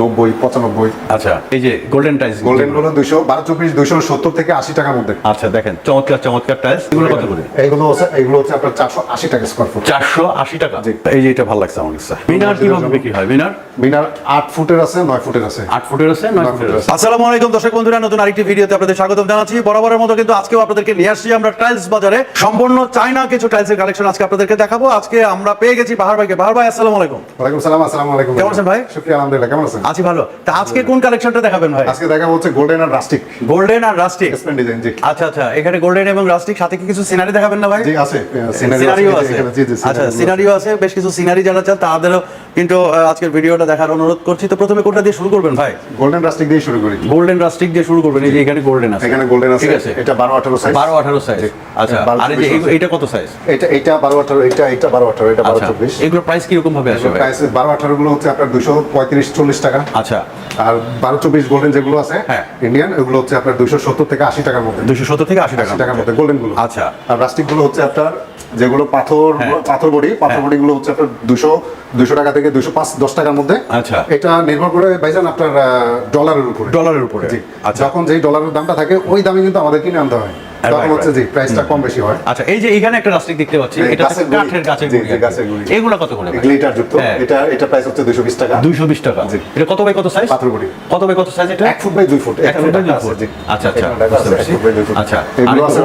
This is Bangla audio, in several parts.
নব্বই পঁচানব্বই। আচ্ছা এই যে গোল্ডেন টাইলস গোল্ডেনগুলো দুইশো বারো চব্বিশ দুইশো সত্তর থেকে আশি টাকার মধ্যে। আচ্ছা দেখেন চমৎকার চমৎকার টাইলস এগুলো কত করে? এইগুলো হচ্ছে এইগুলো হচ্ছে আপনার চারশো আশি টাকা স্কোয়ার ফুট চারশো আশি টাকা? এই যে এটা ভালো লাগছে আমার কাছে। মিনার কীভাবে বিক্রি হয়? মিনার? মিনার আট ফুটের আছে নয় ফুটের আছে। আট ফুটের আছে নয় ফুটের আছে। আসসালামু আলাইকুম দর্শক বন্ধুরা নতুন আরেকটি ভিডিওতে আপনাদের স্বাগতম জানাচ্ছি। বরাবরের মতো কিন্তু আজকেও আপনাদেরকে নিয়ে আসছি আমরা টাইলস বাজারে। সম্পূর্ণ চাইনা কিছু টাইলসের কালেকশন আজকে আপনাদেরকে দেখাবো। আজকে আমরা পেয়ে গেছি বাহার ভাইকে। বাহার ভাই আসসালামু আলাইকুম। ওয়ালাইকুম সালাম আসসালামু আলাইকুম। কেমন আছেন ভাই? শুক্রিয়া আলহামদুলিল্লাহ কেমন আছেন? আছি ভালো। তা আজকে কোন কালেকশনটা দেখাবেন ভাই? আজকে দেখা হচ্ছে গোল্ডেন আর রাস্টিক গোল্ডেন আর রাস্টিক স্পেন ডিজাইন জি। আচ্ছা আচ্ছা এখানে গোল্ডেন এবং রাস্টিক সাথে কি কিছু সিনারি দেখাবেন না ভাই? জি আছে সিনারিও আছে আচ্ছা সিনারিও আছে। বেশ কিছু সিনারি যারা চান তাদেরও কিন্তু আজকের ভিডিওটা দেখার অনুরোধ করছি। তো প্রথমে কোনটা দিয়ে শুরু করবেন ভাই? গোল্ডেন রাস্টিক দিয়ে শুরু করি। গোল্ডেন রাস্টিক দিয়ে শুরু করবেন। এই যে এখানে গোল্ডেন আছে। এখানে গোল্ডেন আছে। ঠিক আছে। এটা বারো আঠারো সাইজ বারো আঠারো সাইজ আচ্ছা আর এই যে এইটা কত সাইজ এটা এটা বারো আঠারো এটা এটা বারো আঠারো এটা বারো আচ্ছা চব্বিশ। এগুলো প্রাইস কীরকম ভাবে আসবে প্রাইস বারো আঠারো গুলো হচ্ছে আপনার দুশো পঁয়ত্রিশ চল্লিশ টাকা। আচ্ছা। আর বারো চব্বিশ গোল্ডেন যেগুলো আছে হ্যাঁ। ইন্ডিয়ান ওগুলো হচ্ছে আপনার দুশো সত্তর থেকে আশি টাকার মধ্যে। দুশো সত্তর থেকে আশি টাকার মধ্যে। গোল্ডেনগুলো। আচ্ছা। আর রাস্টিকগুলো হচ্ছে আপনার যেগুলো পাথর হ্যাঁ। পাথর বডি পাথর বডি গুলো হচ্ছে আপনার দুশো দুশো টাকা থেকে দুশো পাঁচ দশ টাকার মধ্যে। আচ্ছা। এটা নির্ভর করে ভাইজান আপনার ডলারের উপরে। ডলারের উপরে। আচ্ছা। যখন যেই ডলারের দামটা থাকে ওই দামে কিন্তু আমাদের কিনে আনতে হয়। তখন হচ্ছে right. প্রাইসটা কম বেশি হয়। আচ্ছা এই যে এখানে একটা রাস্টিক দেখতে পাচ্ছি এটা কাঠের গাছের গুঁড়ি আর গাছের গুঁড়ি। এগুলো কত করে? গ্লিটার যুক্ত। হ্যাঁ। এটা এটা প্রাইস হচ্ছে দুশো বিশ টাকা। দুইশো বিশ টাকা। এটা কত বাই কত সাইজ পাথর বডি। কত বাই কত সাইজ এটা? এক ফুট বাই দুই ফুট। এক ফুট বাই দুই ফুট। আচ্ছা আচ্ছা আচ্ছা এগুলো আছে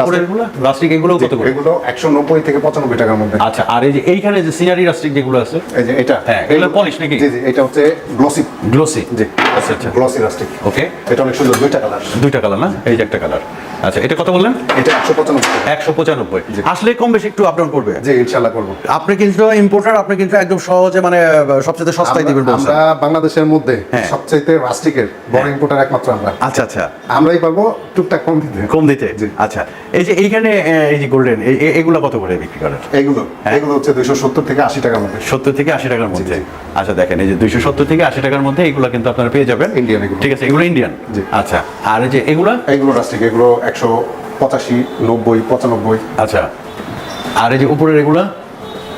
রাস্টিক এগুলো কত করে? এগুলো একশো নব্বই থেকে পঁচানব্বই টাকার মধ্যে। আচ্ছা আর এই যে এইখানে যে সিনারি রাস্টিক যেগুলো আছে? এই যে এটা। হ্যাঁ, এগুলো polish নাকি? জি জি এটা হচ্ছে গ্লসি গ্লোসি জি আচ্ছা আচ্ছা। গ্লসি রাস্টিক ওকে এটা অনেক সুন্দর দুইটা কালার দুইটা কালার না? এই যে একটা কালার আচ্ছা এটা কত বললেন? এটা একশো পঁচানব্বই। একশো পঁচানব্বই। আসলে কম বেশি একটু আপ করবে? জি ইনশাল্লাহ করব। আপনি কিন্তু ইম্পোর্টার আপনি কিন্তু একদম সহজে মানে সবচেয়ে সস্তায় দিবেন আমরা- বাংলাদেশের মধ্যে হ্যাঁ। রাস্টিকের বড় ইম্পোর্টার একমাত্র আমরা। আচ্ছা আচ্ছা। আমরাই পারব টুকটাক কম দিতে। কম দিতে? আচ্ছা। এই যে এইখানে এই যে গোল্ডেন এগুলো কত করে বিক্রি করেন? এগুলো এগুলো হচ্ছে দুইশো সত্তর থেকে আশি টাকার মধ্যে। সত্তর থেকে আশি টাকার মধ্যে। আচ্ছা দেখেন এই যে দুইশো সত্তর থেকে আশি টাকার মধ্যে এগুলো কিন্তু আপনারা পেয়ে যাবেন। এগুলো। ঠিক আছে এগুলো ইন্ডিয়ান আচ্ছা। আর এই যে এগুলো? এগুলো রাস্টিক এগুলো একশো পঁচাশি নব্বই পঁচানব্বই। আচ্ছা। আর এই যে উপরের এগুলো?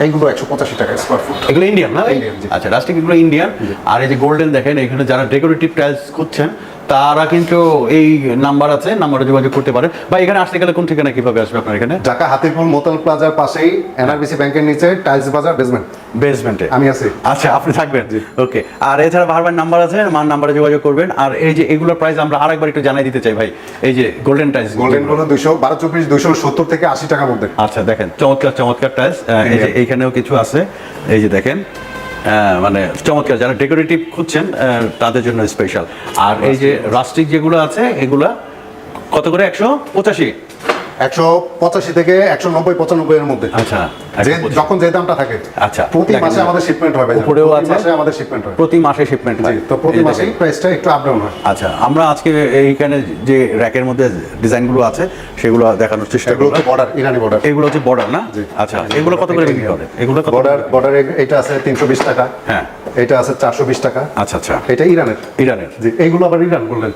এইগুলো একশো পঁচাশি টাকা স্কোয়ার ফুট এগুলো ইন্ডিয়ান না? ইন্ডিয়ান আচ্ছা লাস্টিং এগুলো ইন্ডিয়ান আর এই যে গোল্ডেন দেখেন এখানে যারা ডেকোরেটিভ টাইলস খুঁজছেন তারা কিন্তু এই নাম্বার আছে নাম্বারে যোগাযোগ করতে পারেন বা এখানে আসতে গেলে কোন ঠিকানা কীভাবে আসবে আপনার এখানে? ঢাকা হাতিরপুল মোতাল প্লাজার পাশেই এনআরবিসি ব্যাংকের নিচে টাইলস বাজার বেসমেন্ট বেসমেন্টে আমি আছি। আচ্ছা আপনি থাকবেন? ওকে। আর এছাড়া বারবার নাম্বার আছে মার নাম্বারে যোগাযোগ করবেন। আর এই যে এগুলোর প্রাইস আমরা আরেকবার একটু জানাই দিতে চাই ভাই। এই যে গোল্ডেন টাইলস গোল্ডেনগুলো দুইশো বারো চব্বিশ দুইশো সত্তর থেকে আশি টাকার মধ্যে। আচ্ছা দেখেন চমৎকার চমৎকার টাইলস এই যে এইখানেও কিছু আছে। এই যে দেখেন মানে চমৎকার যারা ডেকোরেটিভ খুঁজছেন তাদের জন্য স্পেশাল আর এই যে রাস্টিক যেগুলো আছে, এগুলা কত করে? একশো পঁচাশি। একশো পঁচাশি থেকে একশো নব্বই পঁচানব্বই এর মধ্যে। আচ্ছা যখন যে দামটা থাকে আচ্ছা, প্রতি মাসে আমাদের শিপমেন্ট হবে উপরেও প্রতি আছে। মাসে আমাদের শিপমেন্ট হয়। প্রতি মাসে শিপমেন্ট হয়। তো প্রতি দেখেন। প্রাইসটা একটু আপ ডাউন হয়। আচ্ছা আমরা আজকে এইখানে যে র্যাকের মধ্যে ডিজাইনগুলো আছে সেগুলো দেখানোর চেষ্টা করব। বর্ডার ইরানি বর্ডার এগুলো হচ্ছে বর্ডার না? আচ্ছা এগুলো কত করে বিক্রি করে এগুলো বর্ডার বর্ডার এটা আছে তিনশো বিশ টাকা। হ্যাঁ। এটা আছে চারশো বিশ টাকা। আচ্ছা আচ্ছা। এটা ইরানের ইরানের জি এইগুলো আবার ইরান বললেন।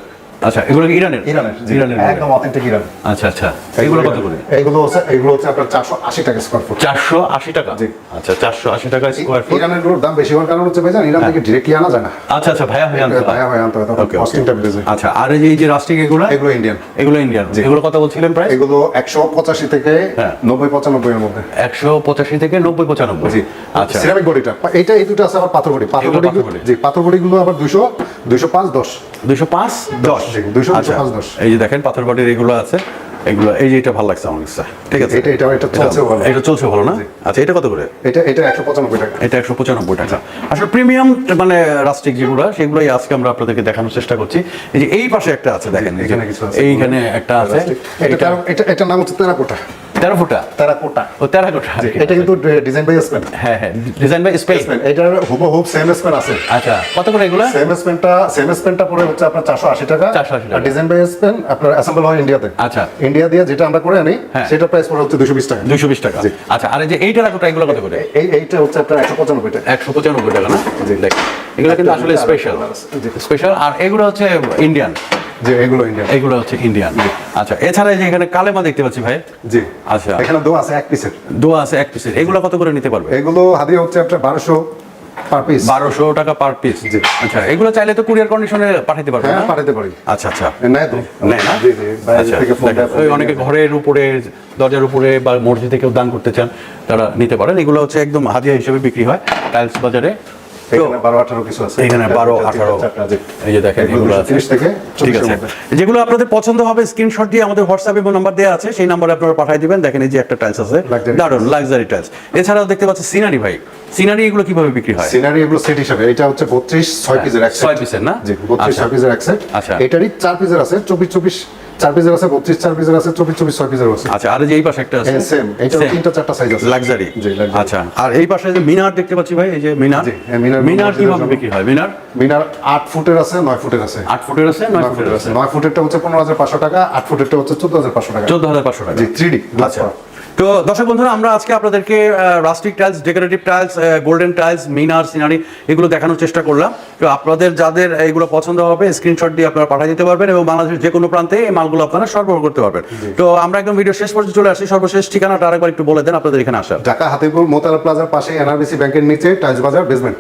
আচ্ছা এগুলো কি ইরানের? ইরানের ইরানের একদম অথেন্টিক ইরান। আচ্ছা আচ্ছা এগুলো কত করে? এইগুলো হচ্ছে এইগুলো হচ্ছে আপনার চারশো আশি টাকা স্কোয়ার ফুট চারশো আশি টাকা? জি। আচ্ছা চারশো আশি টাকা স্কোয়ার ফুট ইরানেরগুলোর দাম বেশি হওয়ার কারণ হচ্ছে ভাইজান ইরান থেকে ডিরেক্টলি আনা যায় না। আচ্ছা আচ্ছা ভাইয়া ভাইয়া আনতে ভাইয়া ভাই আনতে হয় তখন. কস্টিংটা বেড়ে যায়। আচ্ছা আর এই যে রাস্টিক এগুলো? এগুলো ইন্ডিয়ান এগুলো ইন্ডিয়ান এগুলো কত বলছিলেন প্রাইস এগুলো একশো পঁচাশি থেকে হ্যাঁ। নব্বই পঁচানব্বই এর মধ্যে। একশো পঁচাশি থেকে নব্বই পঁচানব্বই। জি। আচ্ছা। সিরামিক বডিটা এটা এই দুটো আছে আবার পাথর বডি। পাথর এগুলো বডি। জি পাথর বডিগুলো আবার দুশো দুশো পাঁচ দশ। দুশো। পাঁচ দশ। আচ্ছা এই যে দেখেন পাথর বাটির এগুলো আছে এগুলো এই যে এটা ভালো লাগছে আমার কাছে। ঠিক আছে? এটা- এটা- এটা চলছে ভালো। এটা চলছে ভালো না? আচ্ছা এটা কত করে? এটা এটা একশো পঁচানব্বই টাকা। এটা একশো পঁচানব্বই টাকা। আসলে প্রিমিয়াম মানে রাস্টিক যেগুলো সেগুলোই আজকে আমরা আপনাদেরকে দেখানোর চেষ্টা করছি। এই যে এই পাশে একটা আছে দেখেন এখানে কিছু আছে। এইখানে একটা আছে। এটা তেরো- এটা নাম হচ্ছে তেরাকোটা। তেরো ফুটা ও তেরো কোটা এটা কিন্তু ডিজাইন বাই স্পেন হ্যাঁ হ্যাঁ ডিজাইন বাই স্পেস এটার হুবহুব সেম স্পেন আছে। আচ্ছা কত করে এগুলো? সেম স্পেনটা সেম স্পেনটা পড়ে হচ্ছে আপনার চারশো আশি টাকা। 480 টাকা। আর ডিজাইন বাই স্পেন আপনার অ্যাসেম্বল হয় ইন্ডিয়াতে আচ্ছা। ইন্ডিয়া দিয়ে যেটা আমরা করে আনি হ্যাঁ। সেটা প্রাইস পড়ে হচ্ছে দুশো বিশ টাকা। দুইশো বিশ টাকা। আচ্ছা আর এই যে এই টেরাকোটা এগুলো কত করে? এই এইটা হচ্ছে আপনার একশো পঁচানব্বই টাকা। একশো পঁচানব্বই টাকা না? দেখ এগুলো কিন্তু আসলে স্পেশাল স্পেশাল আর এগুলো হচ্ছে ইন্ডিয়ান যে এগুলো ইন্ডিয়ান এগুলো হচ্ছে ইন্ডিয়ান আচ্ছা এছাড়া যে এখানে কালেমা দেখতে পাচ্ছি ভাই? জি। আচ্ছা। এখানে দো আছে এক পিসের। দোয়া আছে এক পিসের। এগুলো কত করে নিতে পারবে? এগুলো হাদিয়া হচ্ছে আপনার বারোশো পার পিস। বারোশো টাকা পার পিস। জি। আচ্ছা এগুলো চাইলে তো কুরিয়ার কন্ডিশনে পাঠাতে পারবেন হ্যাঁ পাঠাতে পারি। আচ্ছা আচ্ছা। নেয় তো। নেয় না? জি জি আচ্ছা অনেকে ঘরের উপরে দরজার উপরে বা মসজিদে কেউ দান করতে চান তারা নিতে পারেন। এগুলো হচ্ছে একদম হাদিয়া হিসেবে বিক্রি হয় টাইলস বাজারে। তো এখানে বারো আঠারো কিছু আছে। এখানে বারো আঠারো। চারটা, জি। এই যে দেখেন এগুলো আছে। তিরিশ থেকে ঠিক আছে। যেগুলো আপনাদের পছন্দ হবে স্ক্রিনশট দিয়ে আমাদের হোয়াটসঅ্যাপ এবং নাম্বার দেওয়া আছে সেই নাম্বারে আপনারা পাঠিয়ে দিবেন। দেখেন এই যে একটা টাইলস আছে। দারুণ লাক্সারি টাইলস এছাড়াও দেখতে পাচ্ছি সিনারি ভাই। সিনারি এগুলো কীভাবে বিক্রি হয়? সিনারি এগুলো সেট হিসাবে এটা হচ্ছে বত্রিশ ছয় পিসের এক ছয় পিসের না? জি বত্রিশ আচ্ছা। ছয় পিসের এক সেট আচ্ছা। এটারই চার পিসের আছে চব্বিশ চব্বিশ চার পিসের আছে বত্রিশ চার পিসের আছে চব্বিশ চব্বিশ ছয় পিসের আছে। আচ্ছা আর এই যে এই পাশে একটা আছে? হ্যাঁ, same। এইটারও তিনটা চারটা size আছে। লাক্সারি। আচ্ছা আর এই পাশে যে মিনার দেখতে পাচ্ছি ভাই এই যে মিনার? হ্যাঁ, মিনার মিনার কীভাবে বিক্রি হয়? মিনার? মিনার আট ফুটের আছে নয় ফুটের আছে। আট ফুটের আছে নয় নয় ফুটের আছে। নয় ফুটেরটা হচ্ছে পনেরো হাজার পাঁচশো টাকা আট ফুটেরটা হচ্ছে চোদ্দ হাজার পাঁচশো টাকা। চোদ্দ হাজার পাঁচশো টাকা। জি থ্রি ডি আচ্ছা। তো দর্শক বন্ধুরা আমরা আজকে আপনাদেরকে rustic tiles decorative tiles golden tiles মিনার সিনারি এগুলো দেখানোর চেষ্টা করলাম। তো আপনাদের যাদের এগুলো পছন্দ হবে স্ক্রিনশট দিয়ে আপনারা পাঠিয়ে দিতে পারবেন এবং বাংলাদেশের যে কোনো প্রান্তে এই মালগুলো আপনারা সরবরাহ করতে পারবেন। তো আমরা একদম ভিডিও শেষ পর্যন্ত চলে আসছি। সর্বশেষ ঠিকানাটা আরেকবার একটু বলে দেন আপনাদের এখানে আসার। ঢাকা হাতিপুর মোতালা প্লাজার পাশে এনআরবিসি ব্যাংকের নিচে টাইলস বাজার বেসমেন্ট